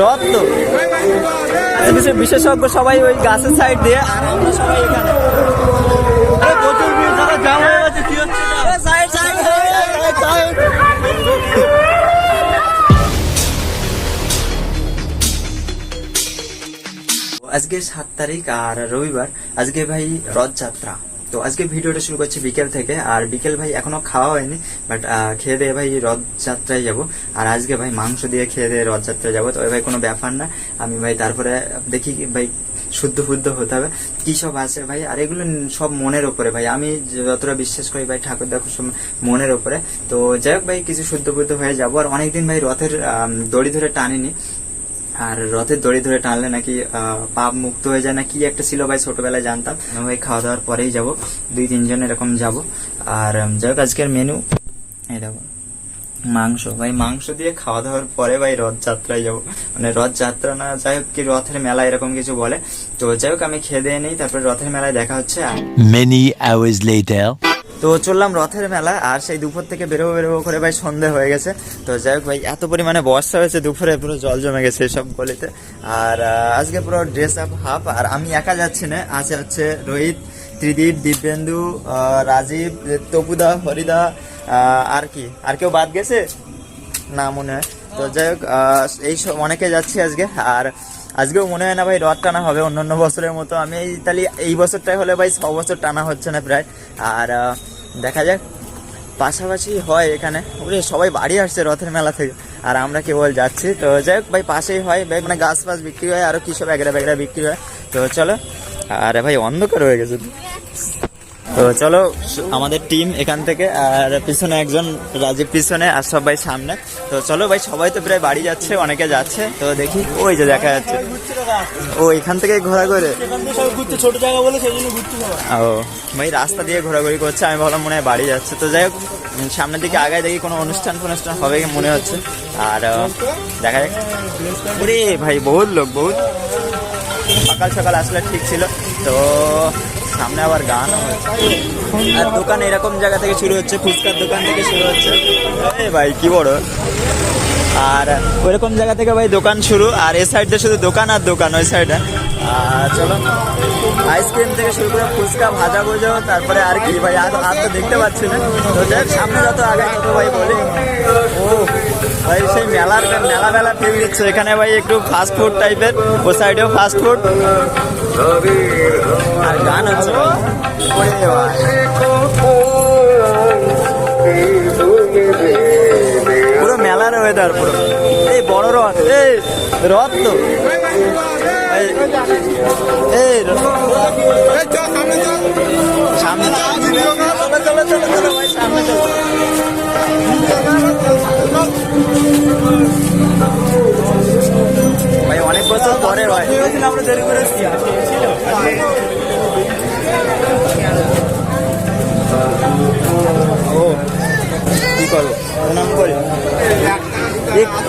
রথ তো আচ্ছা, বিশেষজ্ঞ সবাই ওই গাছের সাইড দিয়ে আর আমরা সবাই এখানে। প্রচুর ভিড় হয়ে গেছে কি হচ্ছে? সাইড সাইড সাইড আজকে সাত তারিখ আর রবিবার। আজকে ভাই রথযাত্রা। তো আজকে ভিডিওটা শুরু করছি বিকেল থেকে। আর বিকেল ভাই এখনও খাওয়া হয়নি বাট খেয়ে দিয়ে ভাই রথযাত্রায় যাব। আর আজকে ভাই মাংস দিয়ে খেয়ে দিয়ে রথযাত্রায় যাব। তো ভাই কোনো ব্যাপার না, আমি ভাই তারপরে দেখি ভাই শুদ্ধ ফুদ্ধ হতে হবে। কি সব আছে ভাই? আর এগুলো সব মনের ওপরে ভাই। আমি যতটা বিশ্বাস করি ভাই, ঠাকুর দেখো সব মনের ওপরে। তো যাই হোক ভাই, কিছু শুদ্ধ ফুদ্ধ হয়ে যাব। আর অনেকদিন ভাই রথের দড়ি ধরে টানিনি। আর রথের দড়ি ধরে টানলে নাকি পাপ মুক্ত হয়ে যায় না কি একটা ছিল ভাই, ছোটবেলায় জানতাম। ভাই খাওয়া দাওয়ার পরেই যাব, দুই তিনজন এরকম যাব। আর যাই হোক, আজকের মেনু এই দেখো, মাংস। ভাই, মাংস দিয়ে খাওয়া দাওয়ার পরে ভাই রথযাত্রায় যাব। মানে রথযাত্রা না, যাই হোক, কি রথের মেলা এরকম কিছু বলে। তো যাই হোক, আমি খেয়ে দিয়ে নিই, তারপরে রথের মেলায় দেখা হচ্ছে আর Many hours later. তো চললাম রথের মেলা, আর সেই দুপুর থেকে বেরোবো বেরোবো করে ভাই সন্ধে হয়ে গেছে। তো যাই হোক ভাই, এত পরিমাণে বর্ষা হয়েছে, দুপুরে পুরো জল জমে গেছে সব গলিতে। আর আজকে পুরো ড্রেস আপ হাফ আর আমি একা যাচ্ছি না আছে হচ্ছে রোহিত, ত্রিদীপ, দিব্যেন্দু রাজীব, তপুদা হরিদা আর কি? আর কেউ বাদ গেছে? না, মনে হয়। তো যাই হোক এই সব অনেকে যাচ্ছি আজকে, আর আজকেও মনে হয় না ভাই রথ টানা হবে অন্য অন্য বছরের মতো। আমি তাহলে এই বছরটাই হলে ভাই ছ বছর টানা হচ্ছে না প্রায়। আর দেখা যাক। পাশাপাশি হয় এখানে। ওরে, সবাই বাড়ি আসছে রথের মেলা থেকে। আর আমরা কেবল যাচ্ছি। তো যাই হোক ভাই, পাশেই হয়। ভাই মানে গাছ ফাছ বিক্রি হয়, আরও কী সব এগড়া বেগড়া বিক্রি হয়। তো চলো। আরে ভাই, অন্ধকার হয়ে গেছে। তো। চলো, আমাদের টিম এখান থেকে, আর পিছনে একজন রাজীব পিছনে আর সবাই সামনে। তো চলো ভাই, সবাই তো প্রায় বাড়ি যাচ্ছে, অনেকে যাচ্ছে। তো দেখি, ওই যে দেখা যাচ্ছে। ও, এখান থেকে ঘোরা করে ছোট জায়গা বলে সেই জন্য ও, ভাই, রাস্তা দিয়ে ঘোরাঘুরি করছে, আমি ভাবলাম মনে হয় বাড়ি যাচ্ছে। তো যাই হোক, সামনের দিকে আগায় দেখি কোনো অনুষ্ঠান ফনুষ্ঠান হবে কি মনে হচ্ছে। আর দেখা যাক। ওরে ভাই, বহুত লোক, বহুত। সকাল সকাল আসলে ঠিক ছিল। তো সামনে আবার গান আর দোকান এরকম জায়গা থেকে শুরু হচ্ছে, ফুচকার দোকান থেকে শুরু হচ্ছে। ভাই, কি বড়? আর ওইরকম জায়গা থেকে ভাই দোকান শুরু, আর এই সাইডে শুধু দোকান আর দোকান, ওই সাইডে আর চলো আইসক্রিম থেকে শুরু করে ফুচকা, ভাজা ভুজো তারপরে আর কি ভাই, আর আর তো দেখতে পাচ্ছি না। তো যাই সামনে যত আগে তত ভাই বলি, ও, ভাই সেই মেলার মেলা মেলা ফিল দিচ্ছে। এখানে ভাই একটু ফাস্ট ফুড টাইপের ও সাইডেও ফাস্ট ফুড আর গান হচ্ছে। ভাই। মেলার ওয়েদার পুরো এই বড় রথ, এই রথ তো। এই- ভাই অনেক বছর পরে ভাই আমরা দেরি করে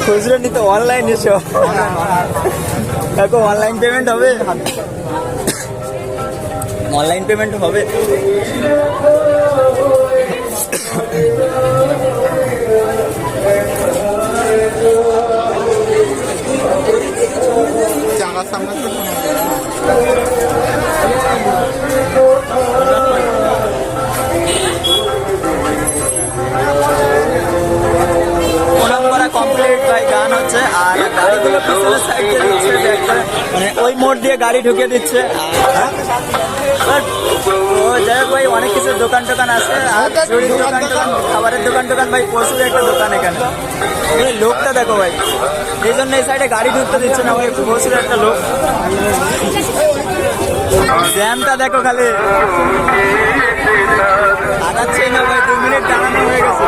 খুচরো নিতে অনলাইন এসো। দেখো অনলাইন পেমেন্ট হবে। অনলাইন পেমেন্ট হবে। প্রণাম দিয়ে গাড়ি ঢুকে দিচ্ছে। আর ও যাই হোক ভাই অনেক কিছু দোকান টোকান আছে। আর চুরির দোকান টোকান খাবারের দোকান টোকান ভাই প্রচুর একটা দোকান এখানে। এই লোকটা দেখো ভাই এই জন্য এই সাইডে গাড়ি ঢুকতে দিচ্ছে না ভাই প্রচুর একটা লোক। জ্যামটা দেখো খালি। আগাচ্ছেই না ভাই দু মিনিট দাঁড়ানো হয়ে গেছে।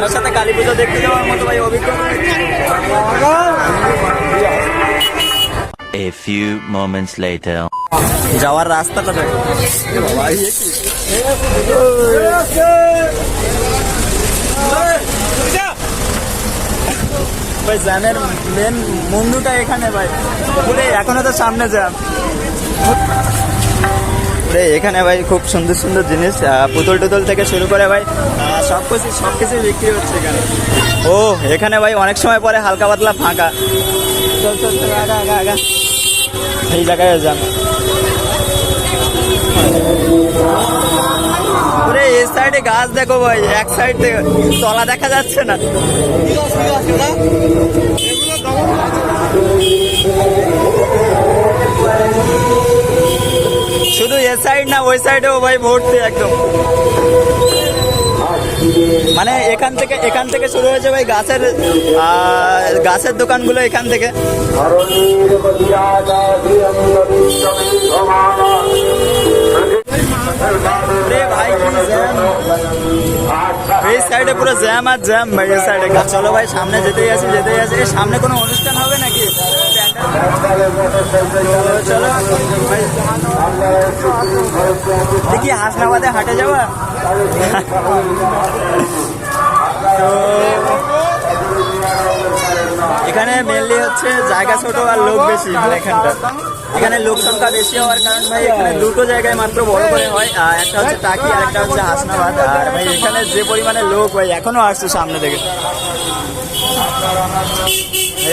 বারোর সাথে কালী পুজো দেখতে যাওয়ার মতো ভাই অভিজ্ঞতা A few moments later. যাওয়ার রাস্তাটা দেখো। ভাই জ্যামের মেন মুন্ডুটা এখানে ভাই। পুরে এখনও তো সামনে জ্যাম পুরে এখানে ভাই খুব সুন্দর সুন্দর জিনিস পুতুল টুতুল থেকে শুরু করে ভাই সব কিছু সব কিছু বিক্রি হচ্ছে এখানে। ও, এখানে ভাই অনেক সময় পরে হালকা পাতলা ফাঁকা। চল চল চল আগা এই জায়গায় যান। ওরে, এই সাইডে গাছ দেখো ভাই, এক সাইড থেকে তলা দেখা যাচ্ছে না। শুধু এ সাইড না ওই সাইডেও ভাই ভর্তি একদম। মানে এখান থেকে এখান থেকে শুরু হয়েছে ভাই গাছের গাছের দোকানগুলো এখান থেকে। এই সাইডে পুরো জ্যাম আর জ্যাম ভাই এই সাইডে চলো ভাই সামনে যেতেই আছি যেতেই আছি। সামনে কোনো অনুষ্ঠান হবে নাকি? চলো চলো। ভাই, দেখি হাসনাবাদে হাটে যাওয়া তো এখানে মেনলি হচ্ছে জায়গা ছোট আর লোক বেশি মানে এখানটা এখানে লোক সংখ্যা বেশি হওয়ার কারণ ভাই, এখানে দুটো জায়গায় মাত্র বড় করে হয়, আর একটা হচ্ছে টাকি, আর একটা হচ্ছে হাসনাবাদ। আর ভাই, এখানে যে পরিমাণে লোক ভাই, এখনও আসছে সামনে থেকে।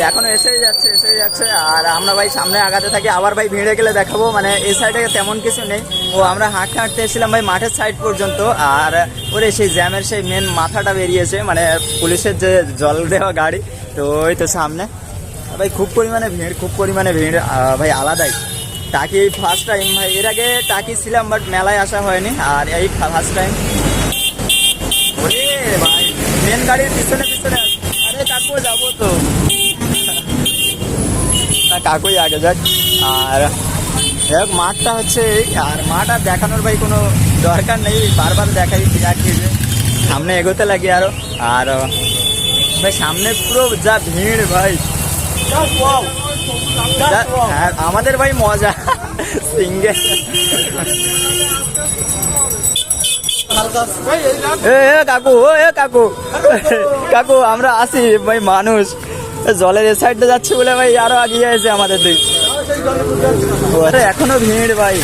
এখনও এসেই যাচ্ছে। এসেই যাচ্ছে। আর আমরা ভাই সামনে আগাতে থাকি, আবার ভাই ভিড়ে গেলে দেখাবো। মানে এই সাইডে তেমন কিছু নেই। ও, আমরা হাঁটতে হাঁটতে এসেছিলাম ভাই মাঠের সাইড পর্যন্ত। আর ওরে, সেই জ্যামের সেই মেন মাথাটা বেরিয়েছে। মানে পুলিশের যে জল দেওয়া গাড়ি, তো ওই তো সামনে। ভাই খুব পরিমাণে ভিড়, খুব পরিমাণে ভিড়। ভাই আলাদাই। টাকি ফার্স্ট টাইম ভাই এর আগে টাকি ছিলাম বাট মেলায় আসা হয়নি। আর এই ফার্স্ট টাইম ভাই মেন গাড়ির পিছনে পিছনে আছে। আরে কাকু যাব তো না কাকুই আগে যাক আর যাই মাঠটা হচ্ছে এই আর মাঠ দেখানোর ভাই কোনো দরকার নেই বারবার দেখাই রাখি যে সামনে এগোতে লাগে আরও। আর ভাই সামনে পুরো যা ভিড় ভাই। হ্যাঁ, আমাদের ভাই মজা সিঙ্গেল কাকু ও এ কাকু। কাকু আমরা আসি ভাই মানুষ। জলের এ সাইডে যাচ্ছে বলে ভাই আরও আগিয়ে আছে আমাদের দিক আরে এখনও ভিড় ভাই।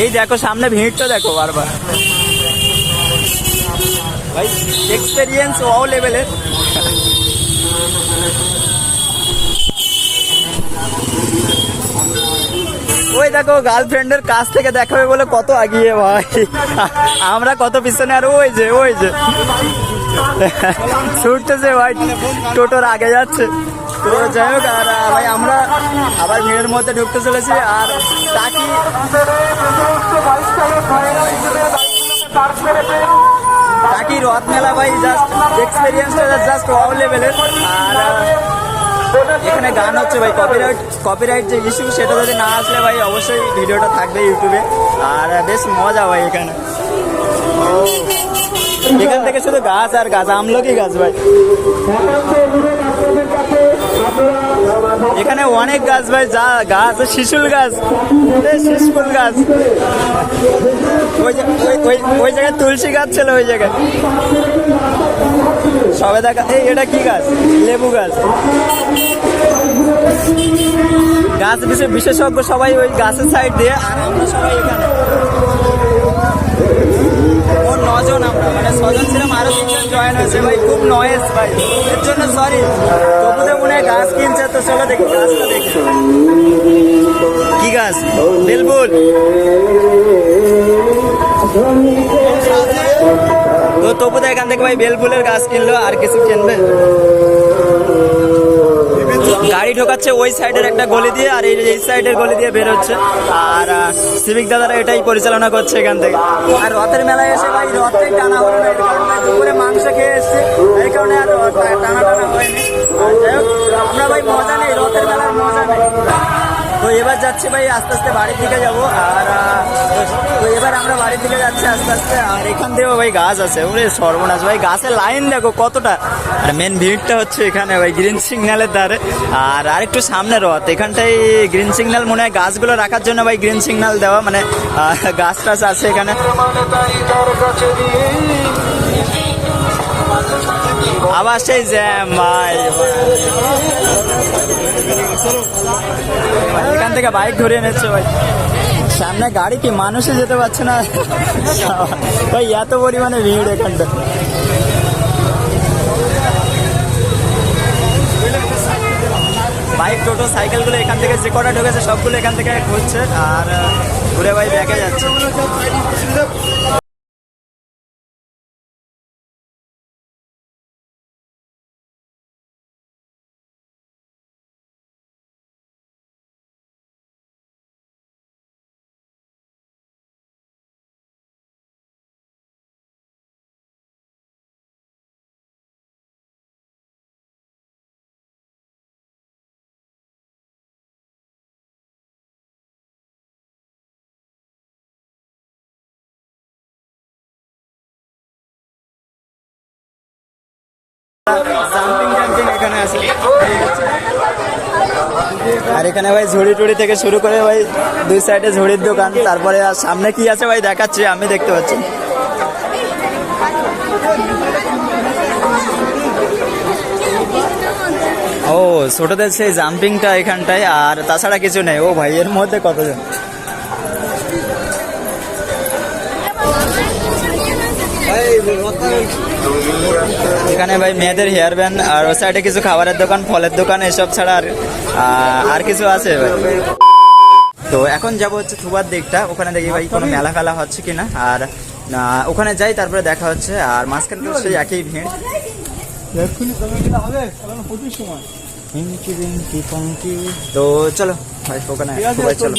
এই দেখো, সামনে ভিড়টা দেখো বারবার। ভাই এক্সপেরিয়েন্স ও লেভেলের ওই দেখো গার্লফ্রেন্ডের কাছ থেকে দেখাবে বলে কত আগিয়ে ভাই। আমরা কত পিছনে, আর ওই যে ওই যে। ছুটতেছে ভাই, টোটোর আগে যাচ্ছে। তো যাই হোক, আর ভাই, আমরা আবার ভিড়ের মধ্যে ঢুকতে চলেছি, আর টাকি টাকি রথ মেলা, ভাই জাস্ট এক্সপিরিয়েন্সটা জাস্ট ওয়াও লেভেলের আর এখানে গান হচ্ছে, ভাই কপিরাইট কপিরাইট যে ইস্যু সেটা যদি না আসলে, ভাই, অবশ্যই ভিডিওটা থাকবে ইউটিউবে। আর, বেশ মজা, ভাই, এখানে। ও এখান থেকে শুধু গাছ আর গাছ, আমলকি গাছ ভাই। এখানে অনেক গাছ ভাই, যা গাছ, শিশুল গাছ শিশুল গাছ। ওই ওই- জায়গায় তুলসী গাছ ছিল, ওই জায়গায়। সবে দেখা, এই এটা কি গাছ? লেবু গাছ। গাছ বিশেষ বিশেষজ্ঞ সবাই ওই গাছের সাইড দিয়ে, আর আমরা সবাই এখানে। ও নজন ছজন ছিলাম, আরও তিনজন জয়েন হয়েছে ভাই, খুব নয়েস ভাই। এর জন্য সরি তবুতে মনে হয় গাছ কিনছে, তো চলো দেখি, গাছটা দেখি। কি গাছ? বেলবুল তো তবুতে এখান থেকে ভাই বেলবুলের গাছ কিনলো, আর কিছু কিনবে? গাড়ি ঢোকাচ্ছে ওই সাইডের একটা গলি দিয়ে আর এই সাইডের গলি দিয়ে বের হচ্ছে। আর সিভিক দাদারা এটাই পরিচালনা করছে এখান থেকে। আর রথের মেলায় এসে ভাই রথটাই টানা হলো না দুপুরে মাংস খেয়ে এসছে। এই কারণে আর রথ টানা টানা হয়নি। যাই হোক, আমরা ভাই মজা নেই, রথের মেলার মজা নেই। তো এবার যাচ্ছি ভাই, আস্তে আস্তে বাড়ির দিকে যাব। আর তো এবার আমরা বাড়ির দিকে যাচ্ছি আস্তে আস্তে। আর এখান থেকেও ভাই গাছ আছে, ওরে সর্বনাশ। ভাই গাছের লাইন দেখো কতটা। আর মেন ভিড়টা হচ্ছে এখানে ভাই গ্রিন সিগন্যালের ধারে। আর আরেকটু সামনে রথ। এখানটায় গ্রিন সিগন্যাল মনে হয় গাছগুলো রাখার জন্য ভাই গ্রিন সিগন্যাল দেওয়া। মানে গাছ টাছ আছে এখানে। আবার সেই জ্যাম ভাই। এখান থেকে বাইক ধরিয়ে নিচ্ছে ভাই। সামনে গাড়ি কি মানুষে যেতে পারছে না? ভাই, এত পরিমাণে ভিড় এখানটা বাইক, টোটো, সাইকেলগুলো এখান থেকে যে কটা ঢুকেছে, সবগুলো এখান থেকে ঘুরছে, আর ঘুরে ভাই ব্যাগে যাচ্ছে। আর এখানে ভাই ঝুড়ি টুড়ি থেকে শুরু করে ভাই দুই সাইডে ঝুড়ির দোকান, তারপরে সামনে কি আছে ভাই দেখাচ্ছি, আমি দেখতে পাচ্ছি। ও, ছোটদের সেই জাম্পিংটা এখানটায়, আর তাছাড়া কিছু নেই। ও ভাই, এর মধ্যে কতজন? এখানে ভাই মেয়েদের হেয়ার ব্যান্ড আর ও সাইডে কিছু খাবারের দোকান, ফলের দোকান, এসব ছাড়া আর আর কিছু আছে ভাই। তো এখন যাব হচ্ছে থুবার দিকটা, ওখানে দেখি ভাই কোনো মেলা ফেলা হচ্ছে কিনা। আর ওখানে যাই, তারপরে দেখা হচ্ছে, আর মাঝখানে তো সেই একই ভিড়। তো চলো, ভাই, ওখানে দুবাই চলো।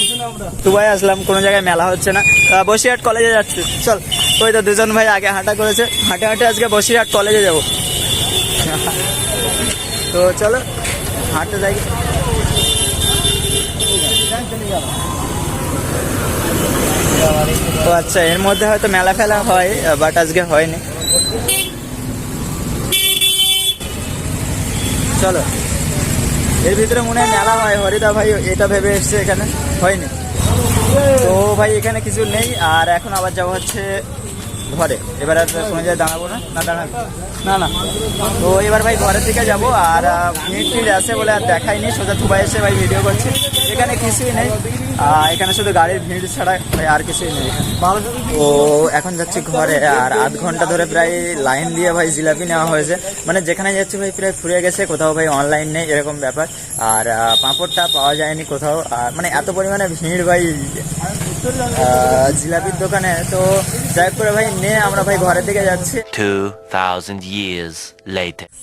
দুবাই আসলাম, কোনো জায়গায় মেলা হচ্ছে না। বসিরহাট কলেজে যাচ্ছি। চল, ওই তো দুজন ভাই আগে হাঁটা করেছে। হাঁটে হাঁটে আজকে বসিরহাট কলেজে যাব। তো চলো, হাঁটতে যাই। ও আচ্ছা এর মধ্যে হয়তো মেলা ফেলা হয়, বাট আজকে হয়নি। চলো। এর ভিতরে মনে হয় মেলা হয়। হরিদা ভাই এটা ভেবে এসছে এখানে। হয়নি। তো ভাই, এখানে কিছু নেই। আর এখন আবার যাওয়া হচ্ছে ঘরে। এবার আর কোনো জায়গায় দাঁড়াবো না। না দাঁড়াবো না না। তো এবার ভাই ঘরের দিকে যাব। আর মিট ফিট আছে বলে আর দেখাইনি সোজা থুবাই এসে ভাই ভিডিও করছি। এখানে কিছুই নেই। এখানে শুধু গাড়ির ভিড় ছাড়া আর কিছুই নেই। ও এখন যাচ্ছি ঘরে আর আধ ঘণ্টা ধরে প্রায় লাইন দিয়ে ভাই জিলাপি নেওয়া হয়েছে। মানে যেখানে যাচ্ছি ভাই প্রায় ফুরিয়ে গেছে কোথাও ভাই অনলাইন নেই এরকম ব্যাপার। আর পাঁপড়টা পাওয়া যায়নি কোথাও। আর মানে এত পরিমাণে ভিড় ভাই জিলাপির দোকানে। তো যাই করে ভাই নে আমরা ভাই ঘরের দিকে যাচ্ছি। 2,000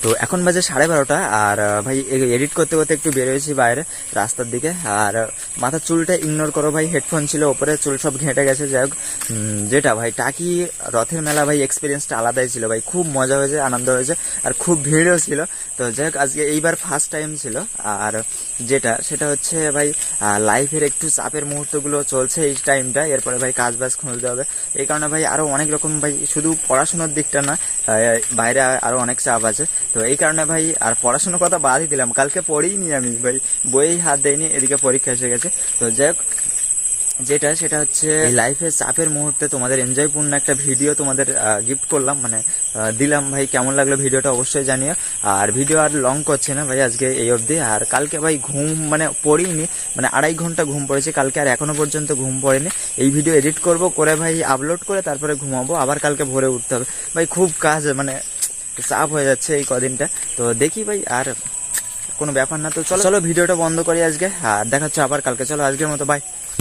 তো এখন বাজে সাড়ে বারোটা আর ভাই এডিট করতে করতে একটু বেরোয়েছি বাইরে রাস্তার দিকে। আর মাথার চুলটা ইগনোর করো ভাই, হেডফোন ছিল, ওপরে চুল সব ঘেঁটে গেছে যাই হোক যেটা ভাই, টাকি রথের মেলা ভাই এক্সপিরিয়েন্সটা আলাদাই ছিল ভাই। খুব মজা হয়েছে, আনন্দ হয়েছে, আর খুব ভিড়ও ছিল। তো যাই হোক আজকে এইবার ফার্স্ট টাইম ছিল। আর যেটা, সেটা হচ্ছে ভাই লাইফের একটু চাপের মুহূর্তগুলো চলছে এই টাইমটা এরপরে ভাই কাজ বাজ খুঁজতে হবে। এই কারণে ভাই, আরও অনেক রকম ভাই, শুধু পড়াশোনার দিকটা না বাইরে আরও অনেক চাপ আছে। তো এই কারণে ভাই, আর পড়াশোনার কথা বাদই দিলাম। কালকে পড়িনি আমি ভাই বইয়েই হাত দেয়নি, এদিকে পরীক্ষা এসে গেছে। তো যাই হোক যেটা, সেটা হচ্ছে লাইফের চাপের মুহূর্তে তোমাদের এনজয়পূর্ণ একটা ভিডিও তোমাদের গিফট করলাম মানে দিলাম। ভাই, কেমন লাগল ভিডিওটা অবশ্যই জানিও। আর ভিডিও আর লং করছে না, ভাই, আজকে এই অবধি। আর কালকে ভাই ঘুম মানে পড়িনি মানে আড়াই ঘণ্টা ঘুম পড়েছে। কালকে আর এখনও পর্যন্ত ঘুম পড়েনি। এই ভিডিও এডিট করব, করে ভাই আপলোড করে তারপরে ঘুমাবো। আবার কালকে ভোরে উঠতে হবে। ভাই, খুব কাজ মানে চাপ হয়ে যাচ্ছে এই কদিনটা। তো দেখি ভাই, আর কোনো ব্যাপার না, তো চলো। চলো, ভিডিওটা বন্ধ করি আজকে। আর দেখাচ্ছে আবার কালকে। চলো, আজকের মতো বাই